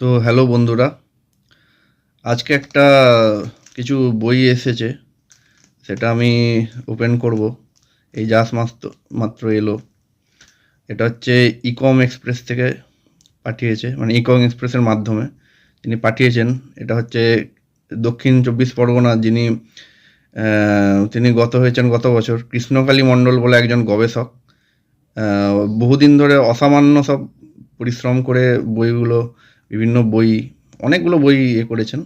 তো হ্যালো বন্ধুরা, আজকে একটা কিছু বই এসেছে, সেটা আমি ওপেন করব। এই জাস মাত্র মাত্র এলো। এটা হচ্ছে ইকম এক্সপ্রেস থেকে পাঠিয়েছে মানে ইকম এক্সপ্রেসের মাধ্যমে তিনি পাঠিয়েছেন। এটা হচ্ছে দক্ষিণ চব্বিশ পরগনা, যিনি তিনি গত হয়েছেন গত বছর। কৃষ্ণকালী মণ্ডল বলে একজন গবেষক। বহুদিন ধরে অসামান্য সব পরিশ্রম করে বইগুলো বিভিন্ন বই, অনেকগুলো বই ইয়ে করেছেন।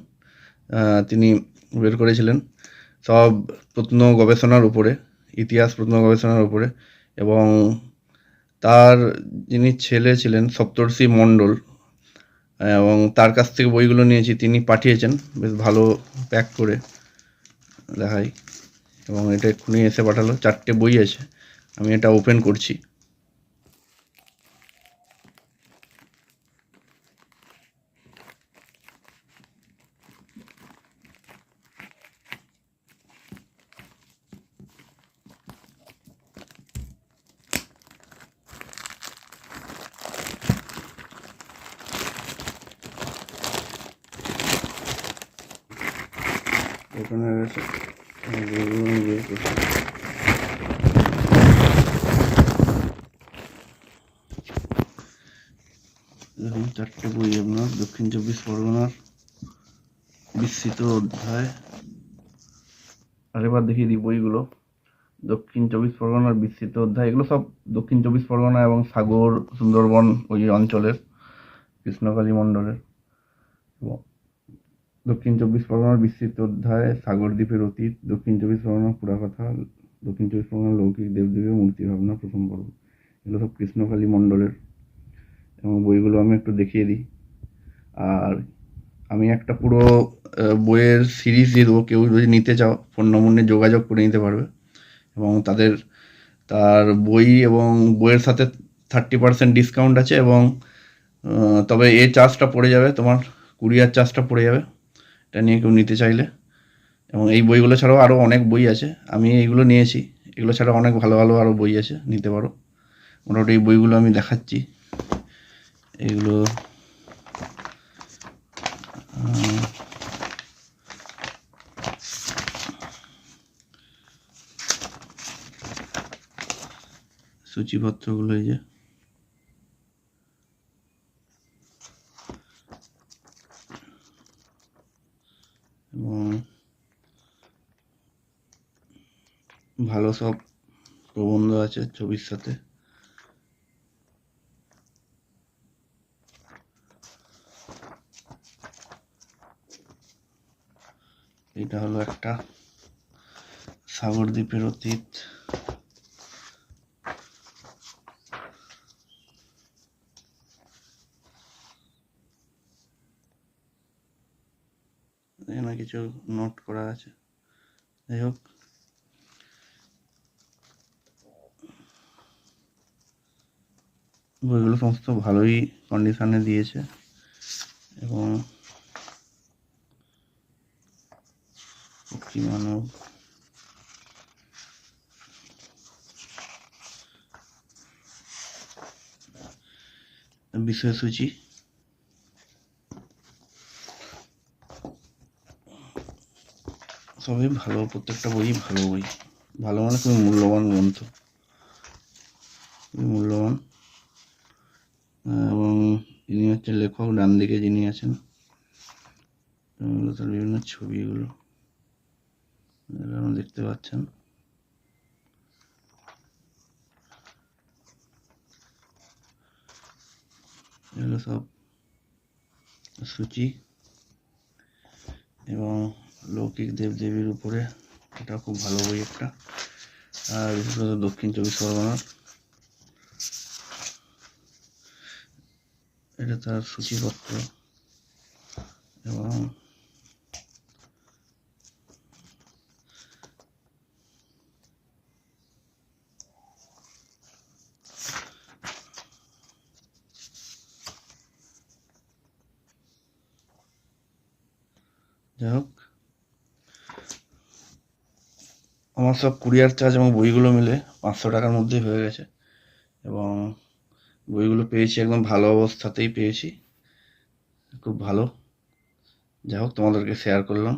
তিনি বের করেছিলেন। সব প্রত্ন গবেষণার উপরে, ইতিহাস প্রত্ন গবেষণার উপরে এবং তার যিনি ছেলে ছিলেন সপ্তর্ষি মণ্ডল এবং তার কাছ থেকে বইগুলো নিয়েছি, তিনি পাঠিয়েছেন। বেশ ভালো প্যাক করে দেখাই। এবং এটা এক্ষুনি এসে পাঠালো। চারটে বই আছে। আমি এটা ওপেন করছি। বের করছি। দেখুন চারটে বই আপনার, দক্ষিণ চব্বিশ পরগনার বিস্তৃত অধ্যায়। আরেকবার দেখিয়ে দিই বইগুলো। দক্ষিণ চব্বিশ পরগনার বিস্তৃত অধ্যায়। এগুলো সব দক্ষিণ চব্বিশ পরগনা এবং সাগর, সুন্দরবন ওই অঞ্চলের, কৃষ্ণকালী মণ্ডলের। দক্ষিণ চব্বিশ পরগনার বিস্তৃত অধ্যায় সাগর দ্বীপের অতীত, দক্ষিণ চব্বিশ পরগনার পুরাকথা, দক্ষিণ চব্বিশ পরগনার লৌকিক দেবদেবীর মূর্তি ভাবনা প্রথম পর্ব। এগুলো সব কৃষ্ণকালী মণ্ডলের। এবং বইগুলো আমি একটু দেখিয়ে দিই। আর আমি একটা পুরো বইয়ের সিরিজ দিয়ে দেবো। কেউ যদি নিতে চাও, ফোন নম্বর নিয়ে যোগাযোগ করে নিতে পারবে। এবং তাদের, তার বই এবং বইয়ের সাথে থার্টি পার্সেন্ট ডিসকাউন্ট আছে এবং তবে এ চার্জটা পড়ে যাবে। তোমার কুরিয়ার চার্জটা পড়ে যাবে। এটা নিয়ে কেউ নিতে চাইলে। এবং এই বইগুলো ছাড়াও আরও অনেক বই আছে। আমি এইগুলো নিয়েছি। এগুলো ছাড়াও অনেক ভালো ভালো আরও বই আছে, নিতে পারো। মোটামুটি এই বইগুলো আমি দেখাচ্ছি। এগুলো সূচিপত্রগুলো এই যে এবং ভালো সব প্রবন্ধ আছে ছবির সাথে। এটা হলো একটা সাগর দ্বীপের অতীত। এখানে কিছু নোট করা আছে। যাই হোক। বইগুলো সমস্ত ভালোই কন্ডিশনে দিয়েছে এবং বিষয়সূচি সবই ভালো, প্রত্যেকটা বই ভালো বই। ভালো মানে খুবই মূল্যবান গ্রন্থ। খুবই মূল্যবান। হচ্ছে লেখক, ডান দিকে যিনি আছেন তার বিভিন্ন ছবিগুলো দেখতে পাচ্ছেন। এগুলো সব সূচি এবং লৌকিক দেবদেবীর উপরে। এটা খুব ভালো বই একটা। আর বিশেষত দক্ষিণ চব্বিশ পরগনার এটা তার সূচিপত্র এবং যাই হোক আমার সব কুরিয়ার চার্জ এবং বইগুলো মিলে পাঁচশো টাকার মধ্যেই হয়ে গেছে এবং বইগুলো পেয়েছি একদম ভালো অবস্থাতেই পেয়েছি। খুব ভালো। যাই হোক তোমাদেরকে শেয়ার করলাম।